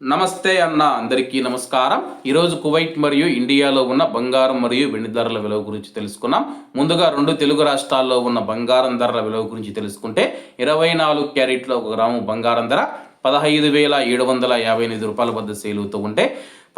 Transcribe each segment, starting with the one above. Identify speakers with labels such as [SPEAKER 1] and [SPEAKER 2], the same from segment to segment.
[SPEAKER 1] నమస్తే అన్న అందరికీ నమస్కారం. ఈరోజు కువైట్ మరియు ఇండియాలో ఉన్న బంగారం మరియు వెండి ధరల విలువ గురించి తెలుసుకున్నాం. ముందుగా రెండు తెలుగు రాష్ట్రాల్లో ఉన్న బంగారం ధరల విలువ గురించి తెలుసుకుంటే ఇరవై నాలుగు క్యారెట్లో ఒక గ్రాము బంగారం ధర పదహైదు వేల ఏడు వందల యాభై ఎనిమిది రూపాయల వద్ద సేల్ అవుతూ ఉంటే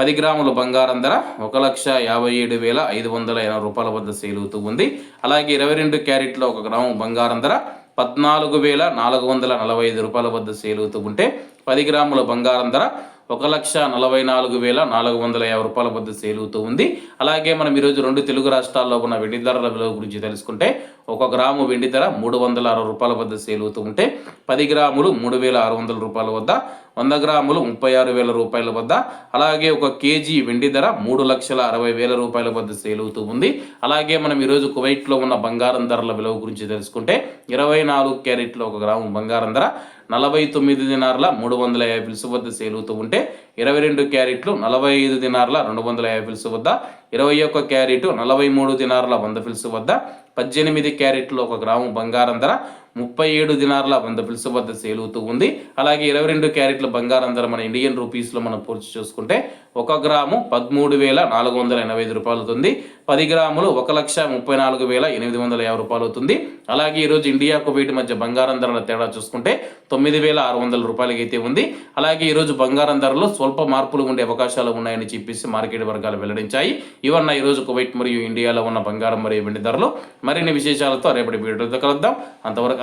[SPEAKER 1] పది గ్రాముల బంగారం ధర ఒక లక్ష యాభై ఏడు వేల ఐదు వందల ఎనభై రూపాయల వద్ద సేల్ అవుతూ ఉంది. అలాగే ఇరవై రెండు క్యారెట్లో ఒక గ్రాము బంగారం ధర పద్నాలుగు వేల నాలుగు వందల నలభై ఐదు రూపాయల వద్ద సేల్ అవుతూ ఉంటే పది గ్రాముల బంగారం ధర ఒక లక్ష నలభై నాలుగు వేల నాలుగు వందల యాభై రూపాయల వద్ద సేల్ అవుతూ ఉంది. అలాగే మనం ఈరోజు రెండు తెలుగు రాష్ట్రాల్లో ఉన్న వెండి ధరల విలువ గురించి తెలుసుకుంటే ఒక గ్రాము వెండి ధర మూడు వందల అరవై రూపాయల వద్ద సేల్ అవుతూ ఉంటే పది గ్రాములు మూడు వేల ఆరు వందల రూపాయల వద్ద వంద గ్రాములు ముప్పై ఆరు వేల రూపాయల వద్ద. అలాగే ఒక కేజీ వెండి ధర మూడు లక్షల అరవై వేల రూపాయల వద్ద సేల్ అవుతూ ఉంది. అలాగే మనం ఈరోజు కువైట్లో ఉన్న బంగారం ధరల విలువ గురించి తెలుసుకుంటే ఇరవై నాలుగు క్యారెట్లో ఒక గ్రాము బంగారం ధర నలభై తొమ్మిది దినార్ల మూడు వందల యాభై పిలుసు వద్ద సేల్ అవుతూ ఉంటే ఇరవై రెండు క్యారెట్లు నలభై ఐదు దినార్ల రెండు వందల యాభై పిలుసు వద్ద ఇరవై ఒక్క క్యారెట్ నలభై మూడు దినార్ల వంద ఫిల్స్ వద్ద పద్దెనిమిది క్యారెట్లు ఒక గ్రాము బంగారం ధర ముప్పై ఏడు దినార్ల వంద పిలుసు వద్ద సేల్ అవుతూ ఉంది. అలాగే ఇరవై రెండు క్యారెట్ల బంగారం ధర మన ఇండియన్ రూపీస్లో మనం పోల్చి చూసుకుంటే ఒక గ్రాము పదమూడు వేల నాలుగు వందల ఎనభై ఐదు రూపాయలు అవుతుంది. పది గ్రాములు ఒక లక్ష ముప్పై నాలుగు వేల ఎనిమిది వందల యాభై రూపాయలు అవుతుంది. అలాగే ఈరోజు ఇండియా కువైట్ మధ్య బంగారం ధరల తేడా చూసుకుంటే తొమ్మిది వేల ఆరు వందల రూపాయలకి అయితే ఉంది. అలాగే ఈరోజు బంగారం ధరలో స్వల్ప మార్పులు ఉండే అవకాశాలు ఉన్నాయని చెప్పేసి మార్కెట్ వర్గాలు వెల్లడించాయి. ఇవన్న ఈరోజు కువైట్ మరియు ఇండియాలో ఉన్న బంగారం మరియు వెండి ధరలు. మరిన్ని విశేషాలతో రేపటి వీడియోతో కలుద్దాం. అంతవరకు